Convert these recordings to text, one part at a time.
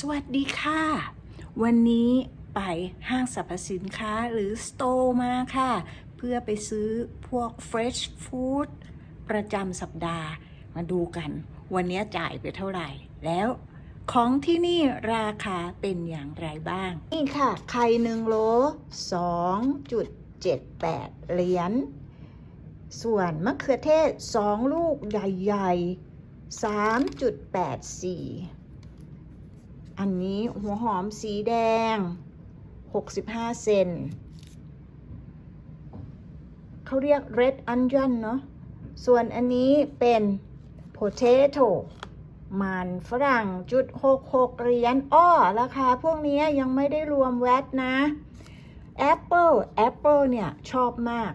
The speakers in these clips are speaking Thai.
สวัสดีค่ะ วันนี้ไปห้างสรรพสินค้าหรือสโตร์มาค่ะ เพื่อไปซื้อพวก Fresh Food ประจำสัปดาห์มาดูกัน วันนี้จ่ายไปเท่าไหร่ แล้วของที่นี่ราคาเป็นอย่างไรบ้าง นี่ค่ะ ไข่หนึ่งโล 2.78 เหรียญ ส่วนมะเขือเทศ 2 ลูกใหญ่ ๆ 3.84 อันนี้หัวหอมสีแดง 65 เซน เขาเรียก red onion เนอะส่วนอันนี้เป็น potato มันฝรั่งจุด66เหรียญอ้อราคาพวกนี้ยังไม่ได้รวมแวตนะ Apple Apple เนี่ยชอบมาก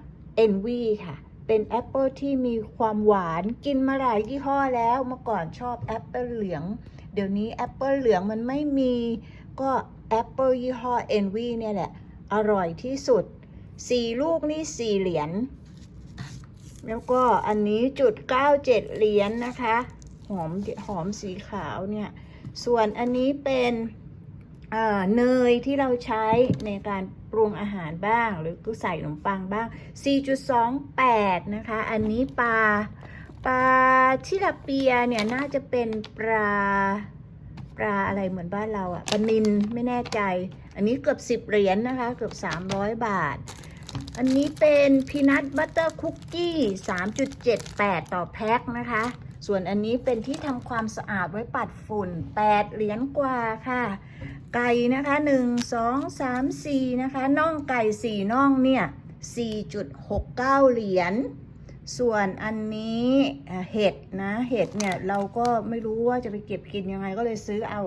NV ค่ะ เป็นแอปเปิลที่มีความหวานกินมาหลายยี่ห้อแล้ว เมื่อก่อนชอบแอปเปิลเหลือง เดี๋ยวนี้แอปเปิลเหลืองมันไม่มี ก็แอปเปิลยี่ห้อ Envy เนี่ยแหละ อร่อยที่สุด 4 ลูกนี่ 4 เหรียญ แล้วก็อันนี้จุด 97 เหรียญนนะคะ หอมหอมสีขาวเนี่ย ส่วนอันนี้เป็นเอ่อเนยที่เราใช้ในการปรุงอาหารบ้าง หรือก็ใส่ขนมปังบ้าง 4.28 นะคะ อันนี้ปลา ปลาชิลาเปียเนี่ยน่าจะเป็นปลาปลาอะไรเหมือนบ้านเราอะปลานินไม่แน่ใจ อันนี้เกือบ10เหรียญนนะคะ เกือบ300บาท อันนี้เป็นพีนัทบัตเตอร์คุกกี้3.78ต่อแพ็คนะคะ ส่วนอันนี้เป็นที่ทำความสะอาดไว้ปัดฝุ่น8เหรียญกว่าค่ะ ไก่นะคะ1 2 3 4นะคะน่องไก่4น่องเนี่ย4.69เหรียญ ส่วนอันนี้เห็ดนะเห็ดเนี่ยเราก็ไม่รู้ว่าจะไปเก็บกินยังไงก็เลยซื้อเอา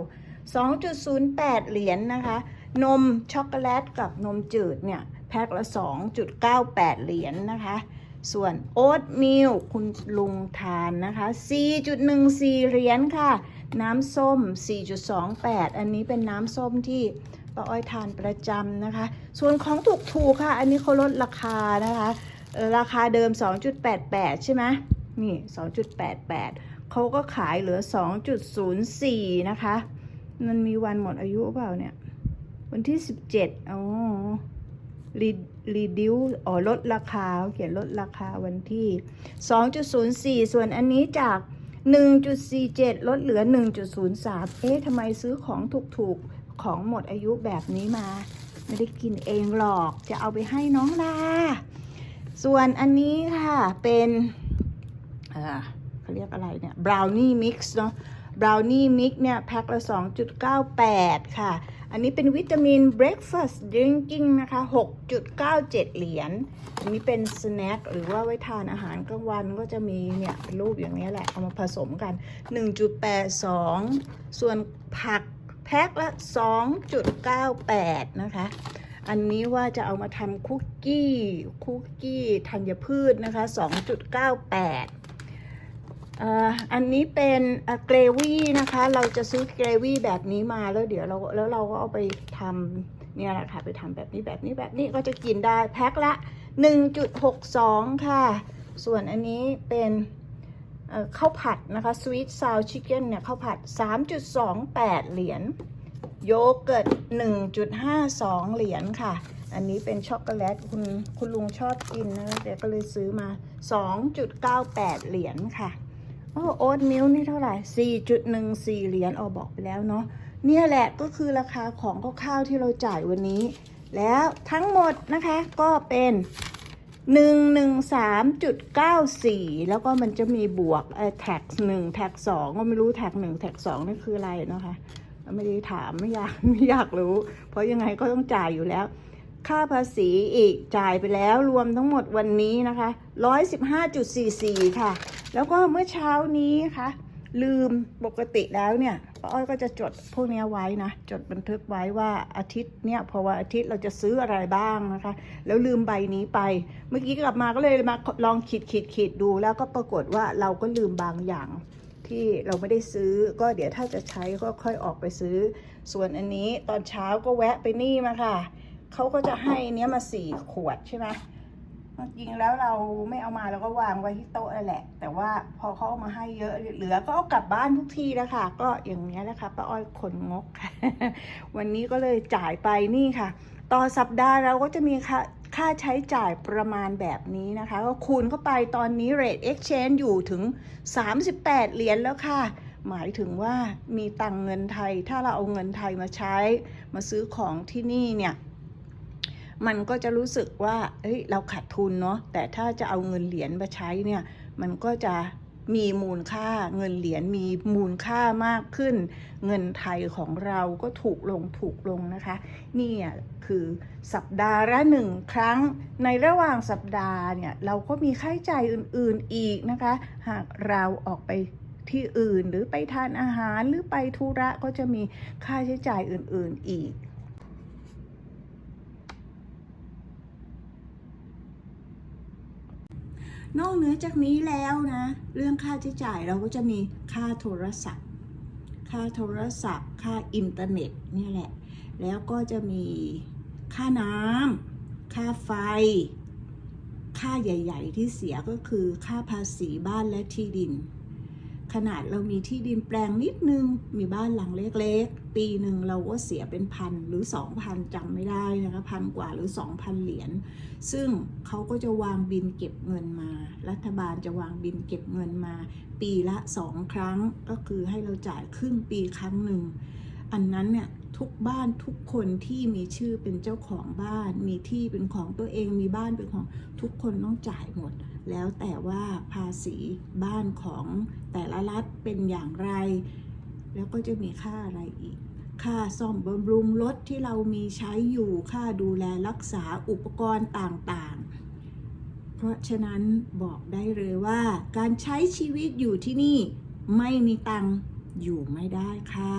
2.08 เหรียญนะคะ นมช็อกโกแลตกับนมจืดเนี่ยแพ็คละ 2.98 เหรียญนะคะ ส่วนโอ๊ตมิลคุณลุงทานนะคะ 4.14 เหรียญค่ะ น้ำส้ม 4.28 อันนี้เป็นน้ำส้มที่ป้าอ้อยทานประจำนะคะ ส่วนของถูกๆค่ะ อันนี้เขาลดราคานะคะ ราคาเดิม 2.88 ใช่ไหมนี่ 2.88เขาก็ขายเหลือ 2.04 นะคะ มันมีวันหมดอายุเปล่าเนี่ย วันที่ 17อ๋อรีรีดิวอ๋อลดราคาเขาเขียนลดราคาวันที่ 2.04 ส่วนอันนี้จาก 1.47 ลดเหลือ 1.03 เอ๊ะทำไมซื้อของถูกๆ ของหมดอายุแบบนี้มา ไม่ได้กินเองหรอกจะเอาไปให้น้องลา ส่วนอันนี้ค่ะเป็นเขาเรียกอะไรเนี่ยบราวนี่มิกซ์เนาะบราวนี่มิกเนี่ยแพ็คละ 2.98 ค่ะ อันนี้เป็นวิตามิน Breakfast Drinking นะคะ 6.97 เหรียญ อันนี้เป็นสแน็คหรือว่าไว้ทานอาหารกลางวันก็จะมีเนี่ยเป็นรูปอย่างนี้แหละ เอามาผสมกัน 1.82 ส่วนผักแพ็คละ 2.98 นะคะ อันนี้ว่าจะเอามาทำคุกกี้คุกกี้ธัญพืชนะคะ 2.98เอ่ออันนี้เป็นเกรวี่นะคะ เราจะซื้อเกรวี่แบบนี้มาแล้วเดี๋ยวเราแล้วเราก็เอาไปทำเนี่ยแหละค่ะไปทำแบบนี้แบบนี้แบบนี้ก็จะกินได้แพ็คละ 1.62 ค่ะ ส่วนอันนี้เป็นข้าวผัดนะคะ Sweet Sour Chicken เนี่ยข้าวผัด 3.28 เหรียญ โยเกิร์ต1.52 เหรียญค่ะ อันนี้เป็นช็อกโกแลตคุณคุณลุงชอบกินนะเดี๋ยวก็เลยซื้อมา 2.98 เหรียญค่ะ โอ้โอ๊ตมิลนี่เท่าไหร่ 4.14 เหรียญอ๋อบอกไปแล้วเนาะ เนี่ยแหละก็คือราคาของข้าวที่เราจ่ายวันนี้ แล้วทั้งหมดนะคะก็เป็น113.94แล้วก็มันจะมีบวกเอ่อแท็กหนึ่งแท็กสองก็ไม่รู้แท็กหนึ่งแท็กสองนี่คืออะไรนะคะ ไม่ได้ถามไม่อยากไม่อยากรู้ เพราะยังไงก็ต้องจ่ายอยู่แล้ว ค่าภาษีอีกจ่ายไปแล้วรวมทั้งหมดวันนี้นะคะ115.44 ค่ะ แล้วก็เมื่อเช้านี้ค่ะ ลืมปกติแล้วเนี่ยป้าอ้อยก็จะจดพวกเนี้ไว้นะ จดบันทึกไว้ว่าอาทิตย์เนี่ยพอวันอาทิตย์เราจะซื้ออะไรบ้างนะคะ แล้วลืมใบนี้ไป เมื่อกี้กลับมาก็เลยมาลองขีดขีดขีดดูแล้วก็ปรากฏว่าเราก็ลืมบางอย่าง ที่เราไม่ได้ซื้อก็เดี๋ยวถ้าจะใช้ก็ค่อยออกไปซื้อ ส่วนอันนี้ตอนเช้าก็แวะไปนี่มาค่ะเขาก็จะให้เนี้ยมาสี่ขวดใช่ไหมจริงแล้วเราไม่เอามาเราก็วางไว้ที่โต๊ะนั่นแหละ แต่ว่าพอเขาเอามาให้เยอะเหลือก็เอากลับบ้านทุกทีแล้วค่ะ ก็อย่างนี้แหละค่ะป้าอ้อยขนงกวันนี้ก็เลยจ่ายไปนี่ค่ะ ต่อสัปดาห์เราก็จะมีค่า ค่าใช้จ่ายประมาณแบบนี้นะคะก็คูณเข้าไปตอนนี้ rate exchange อยู่ถึง 38 เหรียญแล้วค่ะ หมายถึงว่ามีตังเงินไทย ถ้าเราเอาเงินไทยมาใช้มาซื้อของที่นี่เนี่ยมันก็จะรู้สึกว่าเฮ้ยเราขาดทุนเนาะแต่ถ้าจะเอาเงินเหรียญมาใช้เนี่ย มันก็จะ มีมูลค่าเงินเหรียญมีมูลค่ามากขึ้น เงินไทยของเราก็ถูกลงถูกลงนะคะ นี่คือสัปดาห์ละหนึ่งครั้ง ในระหว่างสัปดาห์เนี่ยเราก็มีค่าใช้จ่ายอื่นๆอีกนะคะ หากเราออกไปที่อื่นหรือไปทานอาหารหรือไปธุระก็จะมีค่าใช้จ่ายอื่นๆอีก นอกเหนือจากนี้แล้วนะ เรื่องค่าใช้จ่ายเราก็จะมีค่าโทรศัพท์ ค่าโทรศัพท์ ค่าอินเทอร์เน็ตเนี่ยแหละ แล้วก็จะมีค่าน้ำค่าไฟ ค่าใหญ่ ๆ ที่เสียก็คือค่าภาษีบ้านและที่ดิน ขนาดเรามีที่ดินแปลงนิดนึง มีบ้านหลังเล็กๆ ปีหนึ่งเราก็เสียเป็นพันหรือสองพันจำไม่ได้นะคะพันกว่าหรือสองพันเหรียญซึ่งเขาก็จะวางบินเก็บเงินมา รัฐบาลจะวางบินเก็บเงินมา ปีละสองครั้งก็คือให้เราจ่ายครึ่งปีครั้งหนึ่งอันนั้นเนี่ยทุกบ้านทุกคนที่มีชื่อเป็นเจ้าของบ้าน มีที่เป็นของตัวเองมีบ้านเป็นของทุกคนต้องจ่ายหมด แล้วแต่ว่าภาษีบ้านของแต่ละรัฐเป็นอย่างไร แล้วก็จะมีค่าอะไรอีก ค่าซ่อมบำรุงรถที่เรามีใช้อยู่ ค่าดูแลรักษาอุปกรณ์ต่างๆ เพราะฉะนั้นบอกได้เลยว่า การใช้ชีวิตอยู่ที่นี่ไม่มีตังค์อยู่ไม่ได้ค่ะ